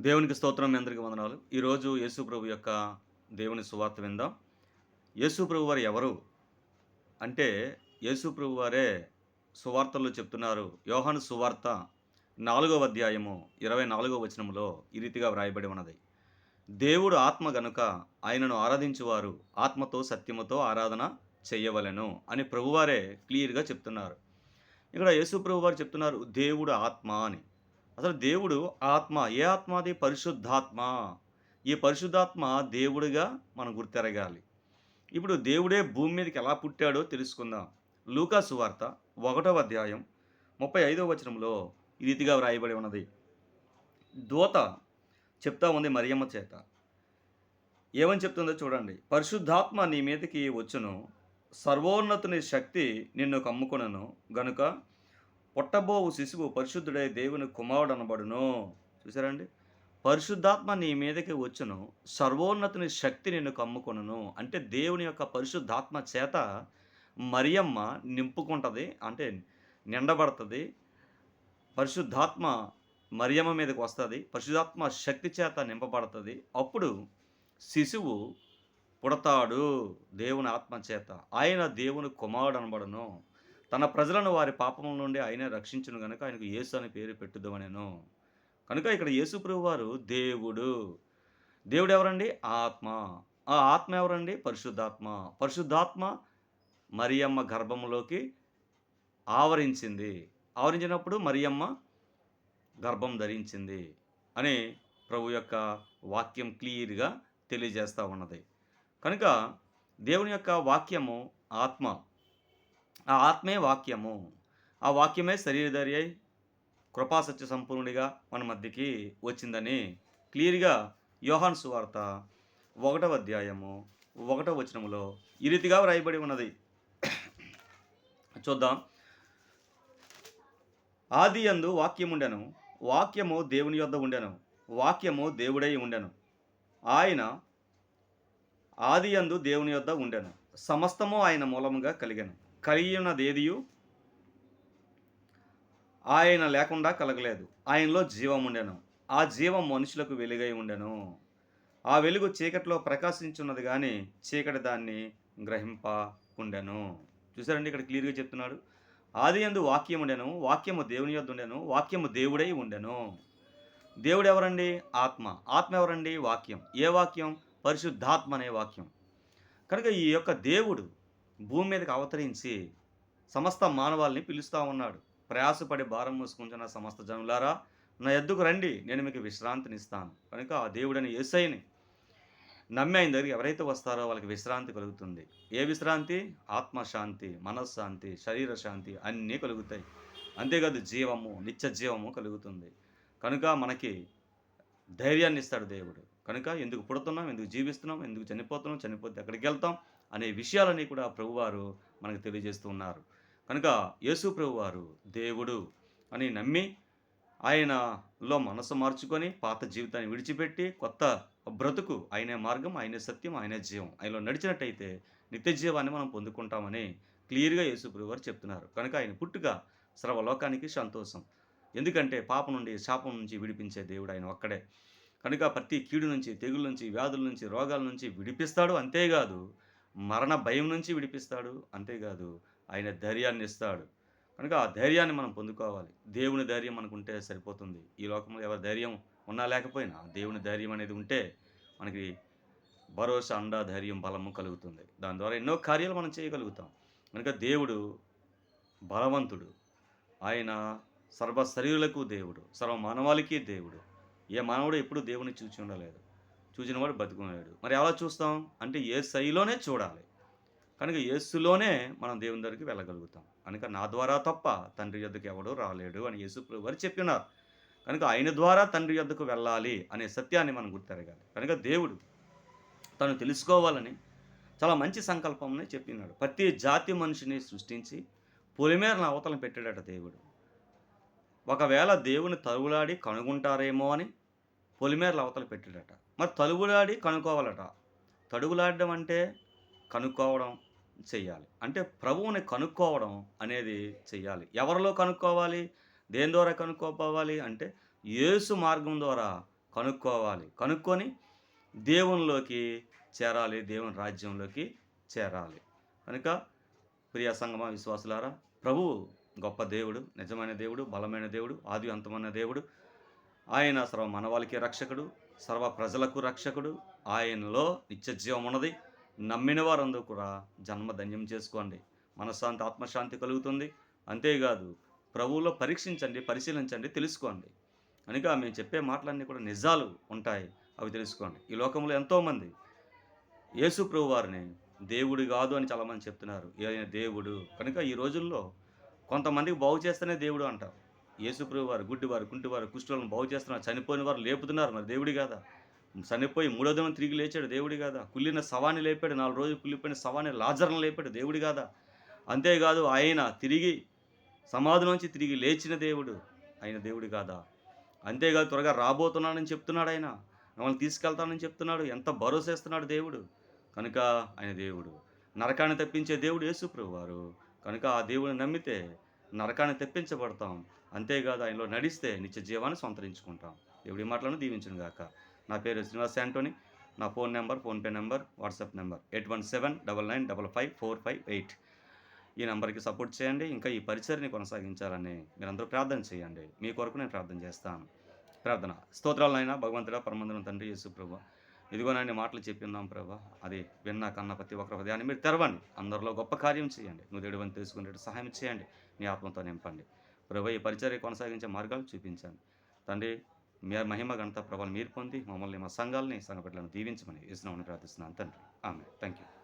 దేవునికి స్తోత్రం మీ అందరికీ వందనాలు. ఈరోజు యేసు ప్రభు యొక్క దేవుని సువార్త విందాం. యేసు ప్రభు వారు ఎవరు? అంటే యేసు ప్రభు వారే సువార్తల్లో చెప్తున్నారు. యోహాను సువార్త నాలుగవ అధ్యాయము ఇరవై నాలుగవ వచనంలో ఈ రీతిగా వ్రాయబడి ఉన్నది. దేవుడు ఆత్మ గనుక ఆయనను ఆరాధించువారు ఆత్మతో సత్యముతో ఆరాధన చెయ్యవలెను అని ప్రభువారే క్లియర్గా చెప్తున్నారు. ఇక్కడ యేసు ప్రభు వారు చెప్తున్నారు దేవుడు ఆత్మ అని. అసలు దేవుడు ఆత్మ ఏ ఆత్మ అది పరిశుద్ధాత్మ. ఈ పరిశుద్ధాత్మ దేవుడిగా మనం గుర్తెరగాలి. ఇప్పుడు దేవుడే భూమి మీదకి ఎలా పుట్టాడో తెలుసుకుందాం. లూకా సువార్త ఒకటవ అధ్యాయం ముప్పై ఐదవ వచనంలో ఈ రీతిగా వ్రాయబడి ఉన్నది. దూత చెప్తా ఉంది మరియమ్మ చేత. ఏమని చెప్తుందో చూడండి. పరిశుద్ధాత్మ నీ మీదకి వచ్చును. సర్వోన్నతుని శక్తి నిన్ను కమ్ముకునను. గనుక పుట్టబోవు శిశువు పరిశుద్ధుడై దేవుని కుమారుడు అనబడును. చూసారండి పరిశుద్ధాత్మ నీ మీదకి వచ్చును సర్వోన్నతుని శక్తి నిన్ను కమ్ముకొనును. అంటే దేవుని యొక్క పరిశుద్ధాత్మ చేత మరియమ్మ నింపుకుంటుంది అంటే నిండబడుతుంది. పరిశుద్ధాత్మ మరియమ్మ మీదకి వస్తుంది పరిశుద్ధాత్మ శక్తి చేత నింపబడుతుంది. అప్పుడు శిశువు పుడతాడు దేవుని ఆత్మ చేత. ఆయన దేవుని కుమారుడు అనబడును. తన ప్రజలను వారి పాపముల నుండి ఆయనే రక్షించను కనుక ఆయనకు యేసు అని పేరు పెట్టుదామనేను కనుక ఇక్కడ యేసు ప్రభు వారు దేవుడు. దేవుడు ఎవరండి ఆత్మ. ఆ ఆత్మ ఎవరండి? పరిశుద్ధాత్మ. పరిశుద్ధాత్మ మరియమ్మ గర్భంలోకి ఆవరించింది. ఆవరించినప్పుడు మరియమ్మ గర్భం ధరించింది అని ప్రభు యొక్క వాక్యం క్లియర్గా తెలియజేస్తూ ఉన్నది. కనుక దేవుని యొక్క వాక్యము ఆత్మ. ఆ ఆత్మే వాక్యము. ఆ వాక్యమే శరీరధారి అయి కృపాసత్య సంపూర్ణుడిగా మన మధ్యకి వచ్చిందని క్లియర్గా యోహాన్ సువార్త ఒకటవ అధ్యాయము ఒకటవ వచనములో ఈ రీతిగా వ్రాయబడి ఉన్నది. చూద్దాం. ఆది వాక్యం ఉండెను వాక్యము దేవుని యొద్ద ఉండెను వాక్యము దేవుడై ఉండెను. ఆయన ఆది అందు దేవుని యొద్ద ఉండెను సమస్తము ఆయన మూలముగా కలిగాను. కలిగినదేదియు? ఆయన లేకుండా కలగలేదు. ఆయనలో జీవం ఉండెను. ఆ జీవం మనుషులకు వెలుగై ఉండెను. ఆ వెలుగు చీకటిలో ప్రకాశించున్నది కానీ చీకటి దాన్ని గ్రహింప ఉండెను చూసారండి ఇక్కడ క్లియర్గా చెప్తున్నాడు. ఆది యందు వాక్యం ఉండెను. వాక్యము దేవుని యొద్ ఉండెను. వాక్యము దేవుడై ఉండెను. దేవుడు ఎవరండి ఆత్మ. ఆత్మ ఎవరండి? వాక్యం. ఏ వాక్యం? పరిశుద్ధాత్మ అనే వాక్యం. కనుక ఈ యొక్క దేవుడు భూమి మీదకి అవతరించి సమస్త మానవాల్ని పిలుస్తూ ఉన్నాడు. ప్రయాసపడి భారం మూసుకుంటున్న సమస్త జనులారా నా ఎద్దుకు రండి నేను మీకు విశ్రాంతినిస్తాను. కనుక ఆ దేవుడని ఏసైని నమ్మి ఆయన దగ్గరికి ఎవరైతే వస్తారో వాళ్ళకి విశ్రాంతి కలుగుతుంది. ఏ విశ్రాంతి? ఆత్మశాంతి మనశ్శాంతి శరీర శాంతి అన్నీ కలుగుతాయి. అంతేకాదు జీవము నిత్య జీవము కలుగుతుంది. కనుక మనకి ధైర్యాన్ని ఇస్తాడు దేవుడు. కనుక ఎందుకు పుడుతున్నాం? ఎందుకు జీవిస్తున్నాం? ఎందుకు చనిపోతున్నాం? చనిపోతే ఎక్కడికి వెళ్తాం? అనే విషయాలని కూడా ప్రభువారు మనకు తెలియజేస్తూ ఉన్నారు. కనుక యేసు ప్రభువారు దేవుడు అని నమ్మి ఆయనలో మనసు మార్చుకొని పాత జీవితాన్ని విడిచిపెట్టి కొత్త బ్రతుకు ఆయనే మార్గం ఆయనే సత్యం ఆయనే జీవం ఆయనలో నడిచినట్టయితే నిత్య జీవాన్ని మనం పొందుకుంటామని క్లియర్గా యేసు ప్రభువారు చెప్తున్నారు. కనుక ఆయన పుట్టుక సర్వలోకానికి సంతోషం. ఎందుకంటే పాపం నుండి శాపం నుంచి విడిపించే దేవుడు ఆయన ఒక్కడే. కనుక ప్రతి కీడు నుంచి తెగుల నుంచి వ్యాధుల నుంచి రోగాల నుంచి విడిపిస్తాడు. అంతేకాదు మరణ భయం నుంచి విడిపిస్తాడు. అంతేకాదు ఆయన ధైర్యాన్ని ఇస్తాడు కనుక ఆ ధైర్యాన్ని మనం పొందుకోవాలి. దేవుని ధైర్యం మనకు ఉంటే సరిపోతుంది. ఈ లోకంలో ఎవరి ధైర్యం ఉన్నా లేకపోయినా దేవుని ధైర్యం అనేది ఉంటే మనకి భరోసా అండా ధైర్యం బలము కలుగుతుంది. దాని ద్వారా ఎన్నో కార్యాలు మనం చేయగలుగుతాం. కనుక దేవుడు బలవంతుడు. ఆయన సర్వ శరీరులకు దేవుడు. సర్వ మానవాళికి దేవుడు. ఏ మానవుడు ఎప్పుడు దేవుని చూచి ఉండలేదు. చూసినవాడు బతుకున్నాడు. మరి ఎలా చూస్తాం? అంటే ఏ శైలిలోనే చూడాలి. కనుక యేసులోనే మనం దేవుని దగ్గరికి వెళ్ళగలుగుతాం. కనుక నా ద్వారా తప్ప తండ్రి యొద్దకు ఎవడో రాలేడు అని యేసు వారు చెప్పినారు. కనుక ఆయన ద్వారా తండ్రి యొద్దకు వెళ్ళాలి అనే సత్యాన్ని మనం గుర్తెరగాలి. కనుక దేవుడు తను తెలుసుకోవాలని చాలా మంచి సంకల్పంనే చెప్పినాడు. ప్రతి జాతి మనిషిని సృష్టించి పొలిమేరన అవతలం పెట్టాడట దేవుడు. ఒకవేళ దేవుని తరువులాడి కనుగొంటారేమో అని పొలిమేరల అవతల పెట్టాడట. మరి తలుగులాడి కనుక్కోవాలట. తడుగులాడడం అంటే కనుక్కోవడం చెయ్యాలి. అంటే ప్రభువుని కనుక్కోవడం అనేది చెయ్యాలి. ఎవరిలో కనుక్కోవాలి? దేని ద్వారా కనుక్కోవాలి అంటే యేసు మార్గం ద్వారా కనుక్కోవాలి. కనుక్కొని దేవునిలోకి చేరాలి. దేవుని రాజ్యంలోకి చేరాలి. కనుక ప్రియ సంగమ విశ్వాసులారా ప్రభువు గొప్ప దేవుడు నిజమైన దేవుడు బలమైన దేవుడు ఆది అంతమైన దేవుడు ఆయన సర్వ మనవాళికి రక్షకుడు సర్వ ప్రజలకు రక్షకుడు. ఆయనలో నిత్య జీవం ఉన్నది. నమ్మిన వారందరూ కూడా జన్మధన్యం చేసుకోండి. మనశ్శాంతి ఆత్మశాంతి కలుగుతుంది. అంతేకాదు ప్రభువులో పరీక్షించండి పరిశీలించండి తెలుసుకోండి. అనగా మేము చెప్పే మాటలన్నీ కూడా నిజాలు ఉంటాయి. అవి తెలుసుకోండి. ఈ లోకంలో ఎంతోమంది యేసు ప్రభు వారిని దేవుడు కాదు అని చాలామంది చెప్తున్నారు. ఆయన దేవుడు? కనుక ఈ రోజుల్లో కొంతమందికి బాగు చేస్తేనే దేవుడు అంటారు. యేసుప్రభు వారు గుడ్డివారు కుంటివారు కుష్ఠులను బాగు చేస్తున్నారు. చనిపోయిన వారు లేపుతున్నారు. మరి దేవుడి కాదా? చనిపోయి మూడో దినం తిరిగి లేచాడు దేవుడి కాదా? కుళ్ళిన సవాని లేపాడు. నాలుగు రోజులు కుళ్ళిపోయిన సవాని లాజర్ను లేపాడు దేవుడి కాదా? అంతేకాదు ఆయన తిరిగి సమాధి నుంచి తిరిగి లేచిన దేవుడు ఆయన దేవుడి కాదా? అంతేకాదు త్వరగా రాబోతున్నానని చెప్తున్నాడు ఆయన. మమ్మల్ని తీసుకెళ్తానని చెప్తున్నాడు. ఎంత భరోసా ఇస్తున్నాడు దేవుడు. కనుక ఆయన దేవుడు. నరకాన్ని తప్పించే దేవుడు యేసుప్రభు వారు. కనుక ఆ దేవుడిని నమ్మితే నరకాన్ని తెప్పించబడతాం. అంతేకాదు ఆయనలో నడిస్తే నిత్య జీవాన్ని సంతరించుకుంటాం. దేవుడి మాటలను దీవించను గాక. నా పేరు శ్రీనివాస్ యాంటోని. నా phone number PhonePe number WhatsApp number eight one seven double nine double five four five eight. ఈ నెంబర్కి సపోర్ట్ చేయండి. ఇంకా ఈ పరిచయని కొనసాగించాలని మీరందరూ ప్రార్థన చేయండి. మీ కొరకు నేను ప్రార్థన చేస్తాను. ప్రార్థన. స్తోత్రాలైనా భగవంతుడా పరమందున తండ్రి యేసు ప్రభా. ఇదిగోనండి మాటలు చెప్పిందాం ప్రభా. అది విన్నా కన్న ప్రతి ఒక్కరి హృదయాన్ని మీరు తెరవండి. అందరిలో గొప్ప కార్యం చేయండి. నువ్వు దేవుడు అని తెలుసుకునేట్టు సహాయం చేయండి. నీ ఆత్మతో నింపండి. ప్రభు ఈ పరిచర్య కొనసాగించే మార్గాలు చూపించండి తండ్రి మీ మహిమ గణత ప్రభావం మీరు పొంది మమ్మల్ని మా సంఘాలని సంఘ బిడ్డలను దీవించమని ఇస్తున్నామని ప్రార్థిస్తున్నాను తండ్రి. ఆమె థ్యాంక్ యూ